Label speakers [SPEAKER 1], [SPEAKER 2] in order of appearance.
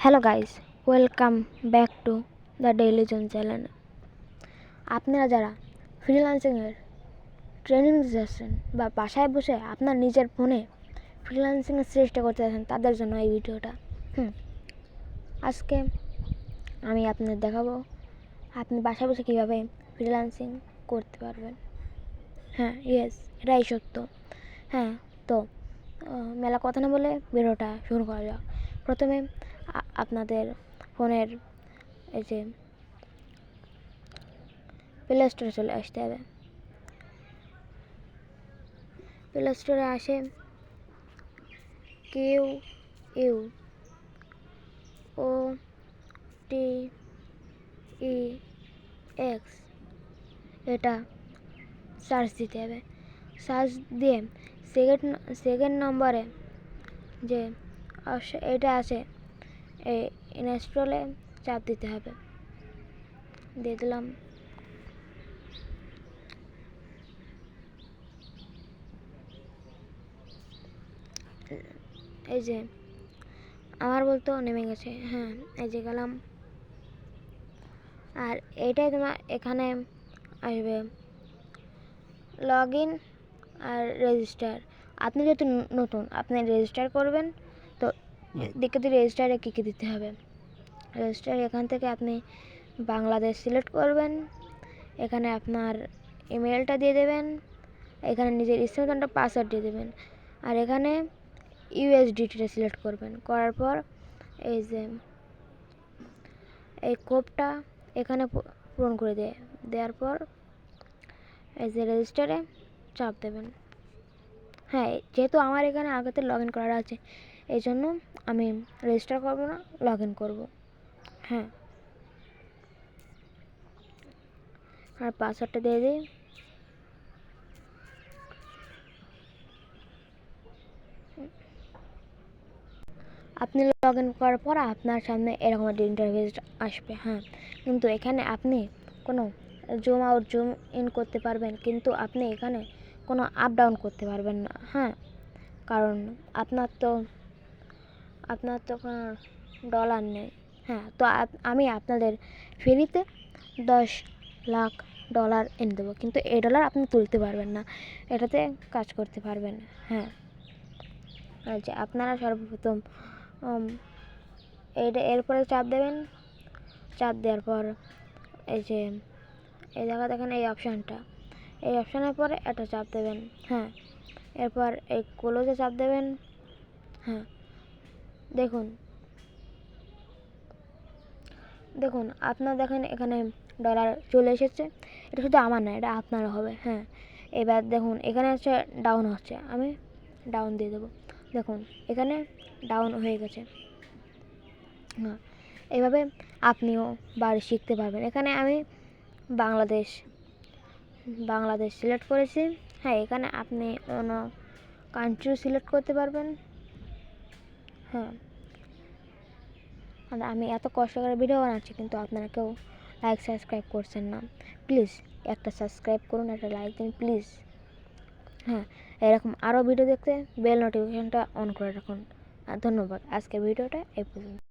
[SPEAKER 1] Hello guys welcome back to the daily zone channel আপনারা যারা ফ্রিল্যান্সিংয়ের training যাচ্ছেন বা বাসায় বসে আপনার নিজের ফোনে ফ্রিল্যান্সিংয়ের চেষ্টা করতে যাচ্ছেন তাদের জন্য এই ভিডিওটা। হুম। আজকে আমি আপনাদের দেখাবো আপনি বাসায় বসে কীভাবে ফ্রিল্যান্সিং করতে পারবেন। হ্যাঁ ইয়েস এটাই সত্য। হ্যাঁ তো মেলা কথা না বলে ভিডিওটা শুরু করা যাক। প্রথমে আপনাদের ফোনের এই যে প্লে স্টোরে চলে আসতে হবে। প্লে স্টোরে আসে Q U O T E X এটা সার্চ দিতে হবে। সার্চ দিয়ে সেকেন্ড সেকেন্ড নম্বরে যে এটা আছে এই ইনস্টলে চাপ দিতে হবে। দিয়ে দিলাম। এই যে, আমার বলতেও নেমে গেছে। হ্যাঁ এই যে গেলাম। আর এটাই তোমার এখানে আসবে। লগ ইন আর রেজিস্টার। আপনি যেহেতু নতুন, আপনি রেজিস্টার করবেন। দেখে দিই রেজিস্টারে কী কী দিতে হবে। রেজিস্টার এখান থেকে আপনি বাংলাদেশ সিলেক্ট করবেন। এখানে আপনার ইমেলটা দিয়ে দেবেন। এখানে নিজের ইচ্ছে মতন একটা পাসওয়ার্ড দিয়ে দেবেন। আর এখানে ইউএসডিটিটা সিলেক্ট করবেন। করার পর এই যে এই কোপটা এখানে পূরণ করে দিয়ে দেওয়ার পর এই যে রেজিস্টারে চাপ দেবেন। হ্যাঁ যেহেতু আমার এখানে আগেতে লগ ইন করা আছে এই জন্য আমি রেজিস্টার করব না লগ ইন করব। হ্যাঁ। আর পাসওয়ার্ডটা দিয়ে দিই। আপনি লগ ইন করার পর আপনার সামনে এরকম একটা ইন্টারফেস আসবে হ্যাঁ। কিন্তু এখানে আপনি কোনো জুম আউট জুম ইন করতে পারবেন, কিন্তু আপনি এখানে কোনো আপ ডাউন করতে পারবেন না হ্যাঁ। কারণ আপনার তো আপনার তো কোনো ডলার নেই। হ্যাঁ তো আমি আপনাদের ফ্রিতে দশ লাখ ডলার এনে দেবো। কিন্তু এই ডলার আপনি তুলতে পারবেন না। এটাতে কাজ করতে পারবেন হ্যাঁ। আচ্ছা আপনারা সর্বপ্রথম এইটা এরপরে চাপ দেবেন। চাপ দেওয়ার পর এই যে, এই জায়গা দেখেন এই অপশানটা এই অপশানের পরে এটা চাপ দেবেন। হ্যাঁ। এরপর এই ক্লোজে চাপ দেবেন। হ্যাঁ। দেখুন। দেখুন, আপনার দেখেন এখানে ডলার চলে এসেছে। এটা শুধু আমার না, এটা আপনার হবে হ্যাঁ। এবার দেখুন, এখানে হচ্ছে ডাউন হচ্ছে। আমি ডাউন দিয়ে দেবো। দেখুন, এখানে ডাউন হয়ে গেছে। হ্যাঁ এভাবে আপনিও বাড়ি শিখতে পারবেন। এখানে আমি বাংলাদেশ বাংলাদেশ সিলেক্ট করেছি। হ্যাঁ এখানে আপনি অন্য কান্ট্রি সিলেক্ট করতে পারবেন। হ্যাঁ আর আমি এত কষ্ট করে ভিডিও বানাচ্ছি, কিন্তু আপনারা কেউ লাইক সাবস্ক্রাইব করছেন না। প্লিজ একটা সাবস্ক্রাইব করুন, একটা লাইক দিন প্লিজ হ্যাঁ এরকম আরও ভিডিও দেখতে বেল নোটিফিকেশনটা অন করে রাখুন। ধন্যবাদ, আজকের ভিডিওটা এই পর্যন্ত।